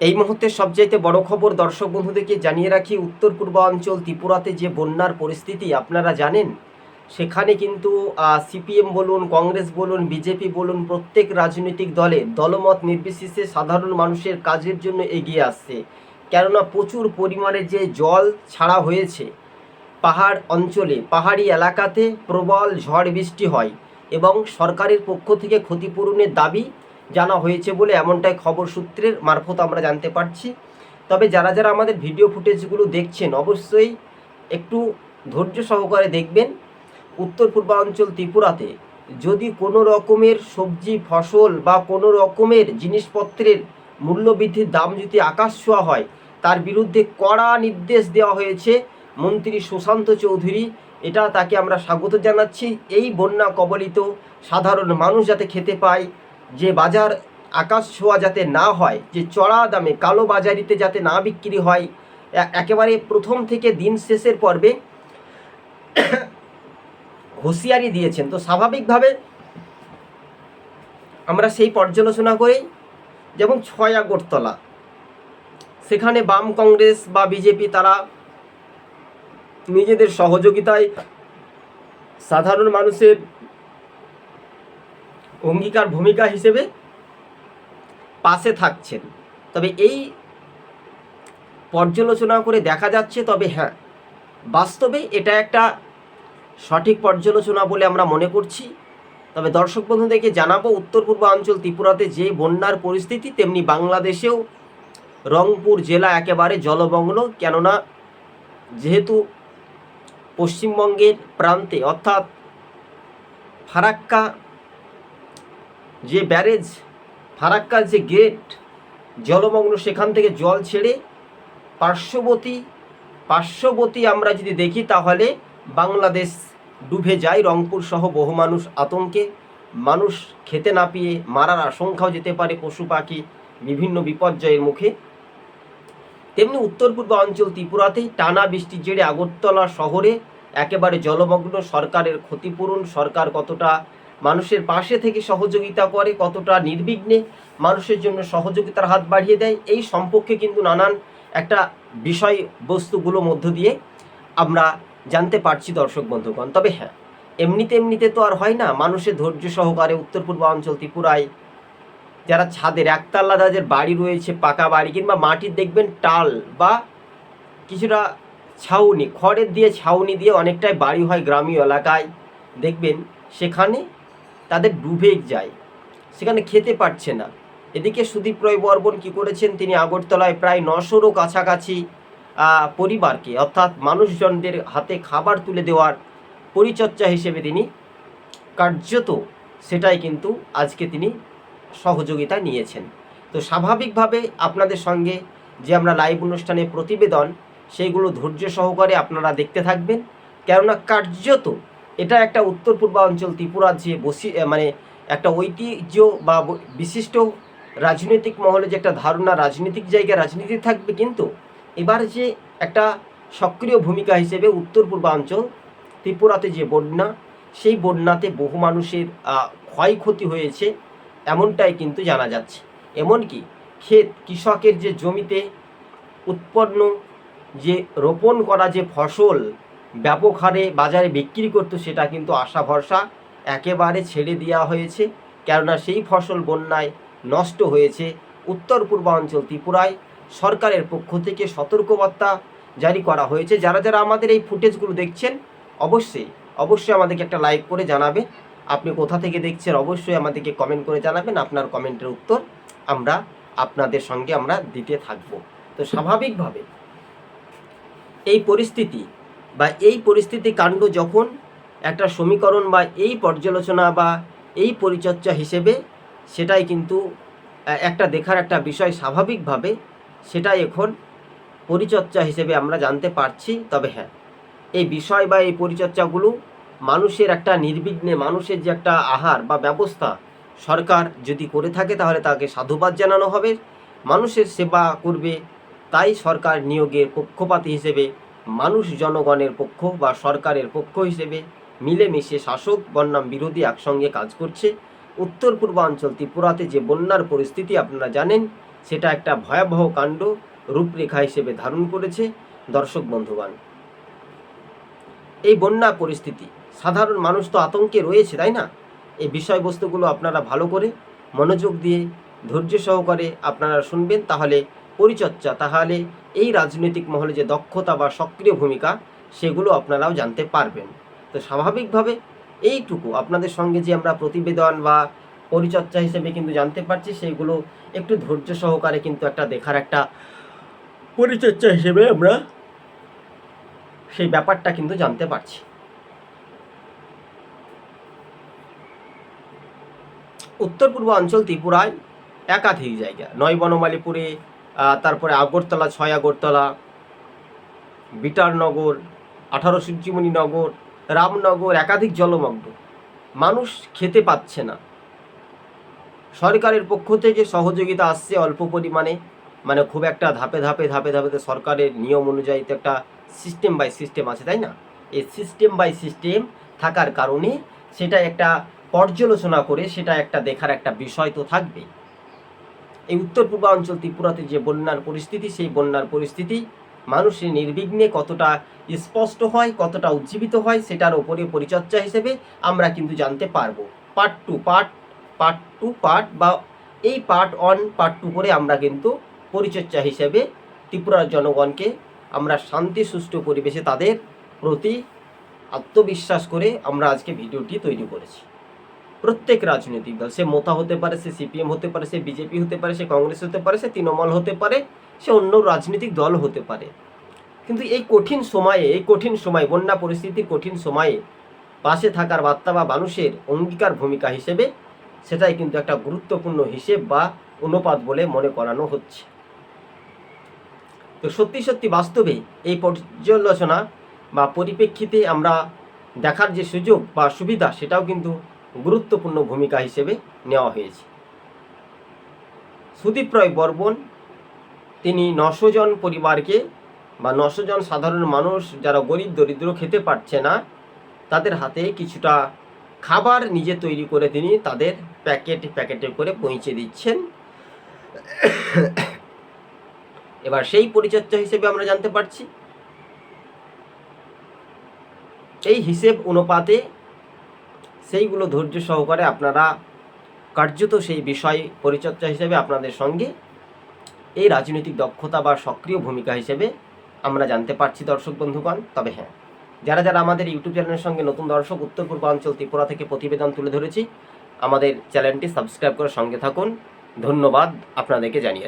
এই মুহূর্তে সবচাইতে বড় খবর দর্শক বন্ধুদেরকে জানিয়ে রাখি, উত্তর পূর্বাঞ্চল ত্রিপুরাতে যে বন্যার পরিস্থিতি, আপনারা জানেন? সেখানে কিন্তু সিপিএম বলুন, কংগ্রেস বলুন, বিজেপি বলুন, প্রত্যেক রাজনৈতিক দলে দলমত নির্বিশেষে সাধারণ মানুষের কাজের জন্য এগিয়ে আসছে। কেননা প্রচুর পরিমাণে যে জল ছাড়া হয়েছে পাহাড় অঞ্চলে, পাহাড়ি এলাকাতে প্রবল ঝড় বৃষ্টি হয় এবং সরকারের পক্ষ থেকে ক্ষতিপূরণের দাবি জানা হয়েছে বলে এমনটাই খবর সূত্রের মারফত আমরা জানতে পারছি। তবে যারা যারা আমাদের ভিডিও ফুটেজগুলো দেখছেন, অবশ্যই একটু ধৈর্য সহকারে দেখবেন। উত্তর পূর্বাঞ্চল ত্রিপুরাতে যদি কোনো রকমের সবজি, ফসল বা কোনো রকমের জিনিসপত্রের মূল্যবৃদ্ধির দাম যদি আকাশ ছোঁয়া হয়, তার বিরুদ্ধে কড়া নির্দেশ দেওয়া হয়েছে মন্ত্রী সুশান্ত চৌধুরী। এটা তাকে আমরা স্বাগত জানাচ্ছি। এই বন্যা কবলিত সাধারণ মানুষ যাতে খেতে পায় যে বাজার আকাশ ছোঁয়া যাতে না হয়, যে চড়া দামে, কালো বাজারিতে যাতে না বিক্রি হয় একেবারে প্রথম থেকে দিন শেষের পর্বে হুঁশিয়ারি দিয়েছেন। তো স্বাভাবিকভাবে আমরা সেই পর্যালোচনা করেই যেমন ছয় আগরতলা, সেখানে বাম কংগ্রেস বা বিজেপি তারা নিজেদের সহযোগিতায় সাধারণ মানুষের অঙ্গীকার ভূমিকা হিসেবে পাশে থাকছেন। তবে এই পর্যালোচনা করে দেখা যাচ্ছে, তবে হ্যাঁ বাস্তবে এটা একটা সঠিক পর্যালোচনা বলে আমরা মনে করছি। তবে দর্শক বন্ধুদেরকে জানাব, উত্তর পূর্বাঞ্চল ত্রিপুরাতে যে বন্যার পরিস্থিতি, তেমনি বাংলাদেশেও রংপুর জেলা একেবারে জলমগ্ন। কেননা যেহেতু পশ্চিমবঙ্গের প্রান্তে অর্থাৎ ফারাক্কা যে ব্যারেজ ফারাক্কার যে গেট, জলমগ্ন সেখান থেকে জল ছেড়ে পার্শ্ববর্তী পার্শ্ববর্তী আমরা যদি দেখি তাহলে বাংলাদেশ ডুবে যায়, রংপুর সহ বহু মানুষ আতঙ্কে। মানুষ খেতে না পেয়ে মারার আশঙ্কাও যেতে পারে পশু পাখি বিভিন্ন বিপর্যয়ের মুখে। তেমনি উত্তর পূর্ব অঞ্চল ত্রিপুরাতেই টানা বৃষ্টির জেরে আগরতলা শহরে একেবারে জলমগ্ন, সরকারের ক্ষতিপূরণ, সরকার কতটা মানুষের পাশে থেকে সহযোগিতা করে কতটা নির্বিঘ্নে মানুষের জন্য সহযোগিতার হাত বাড়িয়ে দেয়, এই সম্পর্কে কিন্তু নানান একটা বিষয় বস্তুগুলো মধ্য দিয়ে আমরা জানতে পারছি দর্শক বন্ধুগণ। তবে হ্যাঁ এমনিতে এমনিতে তো আর হয় না, মানুষের ধৈর্য সহকারে উত্তর পূর্বাঞ্চল ত্রিপুরায় যারা ছাদের একতলা যাদের বাড়ি রয়েছে, পাকা বাড়ি কিংবা মাটির দেখবেন টাল বা কিছুটা ছাউনি, খড়ের দিয়ে ছাউনি দিয়ে অনেকটাই বাড়ি হয় গ্রামীণ এলাকায়, দেখবেন সেখানে তাদের ডুবে যায়। সেখানে খেতে পারছে না। এদিকে সুদীপ রয় বর্মন কী করেছেন? তিনি আগরতলায় প্রায় নশোরও কাছাকাছি পরিবারকে, অর্থাৎ মানুষজনদের হাতে খাবার তুলে দেওয়ার পরিচর্যা হিসেবে তিনি কার্যত সেটাই কিন্তু আজকে তিনি সহযোগিতা নিয়েছেন। তো স্বাভাবিকভাবে আপনাদের সঙ্গে যে আমরা লাইভ অনুষ্ঠানে প্রতিবেদন, সেইগুলো ধৈর্য সহকারে আপনারা দেখতে থাকবেন। কেননা কার্যত এটা একটা উত্তর পূর্বাঞ্চল ত্রিপুরার যে বসি মানে একটা ঐতিহ্য বা বিশিষ্ট রাজনৈতিক মহলে যে একটা ধারণা, রাজনৈতিক জায়গায় রাজনীতি থাকবে কিন্তু এবার যে একটা সক্রিয় ভূমিকা হিসেবে উত্তর পূর্বাঞ্চল ত্রিপুরাতে যে বন্যা, সেই বন্যাতে বহু মানুষের ক্ষয়ক্ষতি হয়েছে এমনটাই কিন্তু জানা যাচ্ছে। এমনকি ক্ষেত, কৃষকের যে জমিতে উৎপন্ন যে রোপণ করা যে ফসল ব্যাপক হারে বাজারে বিক্রি করতো সেটা কিন্তু আশা ভরসা একেবারে ছেড়ে দেওয়া হয়েছে। কেননা সেই ফসল বন্যায় নষ্ট হয়েছে উত্তর পূর্বাঞ্চল ত্রিপুরায়। সরকারের পক্ষ থেকে সতর্কবার্তা জারি করা হয়েছে। যারা যারা আমাদের এই ফুটেজগুলো দেখছেন, অবশ্যই অবশ্যই আমাদেরকে একটা লাইক করে জানাবে আপনি কোথা থেকে দেখছেন, অবশ্যই আমাদেরকে কমেন্ট করে জানাবেন। আপনার কমেন্টের উত্তর আমরা আপনাদের সঙ্গে আমরা দিতে থাকব। তো স্বাভাবিকভাবে এই পরিস্থিতি বা এই পরিস্থিতি কাণ্ড যখন একটা সমীকরণ বা এই পর্যালোচনা বা এই পরিচর্যা হিসেবে সেটাই কিন্তু একটা দেখার একটা বিষয় স্বাভাবিকভাবে সেটাই এখন পরিচর্যা হিসেবে আমরা জানতে পারছি। তবে হ্যাঁ এই বিষয় বা এই পরিচর্যাগুলো মানুষের একটা নির্বিঘ্নে, মানুষের যে একটা আহার বা ব্যবস্থা সরকার যদি করে থাকে তাহলে তাকে সাধুবাদ জানানো হবে। মানুষের সেবা করবে, তাই সরকার নিয়োগের পক্ষপাতী হিসেবে মানুষ জনগণের পক্ষ বা সরকারের পক্ষ হিসেবে মিলেমিশে শাসক বন্যাম বিরোধী একসঙ্গে কাজ করছে। উত্তর পূর্বাঞ্চল ত্রিপুরাতে যে বন্যার পরিস্থিতি আপনারা জানেন, সেটা একটা ভয়াবহ কাণ্ড রূপরেখা হিসেবে ধারণ করেছে দর্শক বন্ধুবান এই বন্যা পরিস্থিতি, সাধারণ মানুষ তো আতঙ্কে রয়েছে, তাই না? এই বিষয়বস্তুগুলো আপনারা ভালো করে মনোযোগ দিয়ে ধৈর্য সহকারে আপনারা শুনবেন, তাহলে পরিচর্যা, তাহলে এই রাজনৈতিক মহলে যে দক্ষতা বা সক্রিয় ভূমিকা, সেগুলো আপনারাও জানতে পারবেন। তো স্বাভাবিকভাবে এইটুকু। আপনাদের সঙ্গে যে আমরা প্রতিবেদন বা পরিচর্যা হিসেবে কিন্তু জানতে পারছি সেইগুলো একটু ধৈর্য সহকারে কিন্তু একটা দেখার একটা পরিচর্যা হিসেবে আমরা সেই ব্যাপারটা কিন্তু জানতে পারছি। উত্তর পূর্ব অঞ্চল ত্রিপুরায় একাধিক জায়গা। নয় বনমালীপুরে তারপরে আগরতলা, ছয় আগরতলা, বিটারনগর, আঠারো সূর্যমণি নগর, রামনগর, একাধিক জলমগ্ন। মানুষ খেতে পাচ্ছে না। সরকারের পক্ষ থেকে সহযোগিতা আসছে অল্প পরিমাণে। মানে খুব একটা ধাপে ধাপে ধাপে ধাপে সরকারের নিয়ম অনুযায়ী তো একটা সিস্টেম বাই সিস্টেম আছে, তাই না? এই সিস্টেম বাই সিস্টেম থাকার কারণে সেটা একটা পর্যালোচনা করে সেটা একটা দেখার একটা বিষয় তো থাকবে এই উত্তর পূর্বাঞ্চল ত্রিপুরাতে যে বন্যার পরিস্থিতি, সেই বন্যার পরিস্থিতি মানুষের নির্বিঘ্নে কতটা স্পষ্ট হয়, কতটা উজ্জীবিত হয়, সেটার ওপরে পরিচর্যা হিসেবে আমরা কিন্তু জানতে পারব। Part two part part two part বা এই পার্ট ওয়ান পার্ট টু করে আমরা কিন্তু পরিচর্যা হিসেবে ত্রিপুরার জনগণকে আমরা শান্তি, সুষ্ঠু পরিবেশে তাদের প্রতি আত্মবিশ্বাস করে আমরা আজকে ভিডিওটি তৈরি করেছি। প্রত্যেক রাজনৈতিক দল, সে মোতা হতে পারে, সে সিপিএম হতে পারে, সে বিজেপি হতে পারে, সে কংগ্রেস হতে পারে, সে তৃণমূল হতে পারে, সে অন্য রাজনৈতিক দল হতে পারে। কিন্তু এই কঠিন সময়ে, এই কঠিন সময়, বন্যা পরিস্থিতির কঠিন সময়ে পাশে থাকার বার্তা বা মানুষের অঙ্গীকার ভূমিকা হিসেবে সেটাই কিন্তু একটা গুরুত্বপূর্ণ হিসেব বা অনুপাত বলে মনে করানো হচ্ছে। তো সত্যি সত্যি বাস্তবে এই পর্যালোচনা বা পরিপ্রেক্ষিতে আমরা দেখার যে সুযোগ বা সুবিধা, সেটাও কিন্তু গুরুত্বপূর্ণ ভূমিকা হিসেবে নেওয়া হয়েছে। সুদীপ রায় বর্মন, তিনি নশো জন পরিবারকে বা নশো জন সাধারণ মানুষ, যারা গরিব দরিদ্র খেতে পারছে না, তাদের হাতে কিছুটা খাবার নিজে তৈরি করে তিনি তাদের প্যাকেট, প্যাকেটে করে পৌঁছে দিচ্ছেন। এবার সেই পরিচর্যা হিসেবে আমরা জানতে পারছি। এই হিসেব অনুপাতে সেইগুলো ধৈর্য সহকারে আপনারা কার্যত সেই বিষয় পরিচর্যা হিসেবে আপনাদের সঙ্গে এই রাজনৈতিক দক্ষতা বা সক্রিয় ভূমিকা হিসেবে আমরা জানতে পারছি, দর্শক বন্ধুগণ। তবে হ্যাঁ যারা যারা আমাদের ইউটিউব চ্যানেলের সঙ্গে নতুন দর্শক, উত্তর পূর্বাঞ্চল ত্রিপুরা থেকে প্রতিবেদন তুলে ধরেছি, আমাদের চ্যানেলটি সাবস্ক্রাইব করে সঙ্গে থাকুন। ধন্যবাদ আপনাদেরকে জানিয়ে।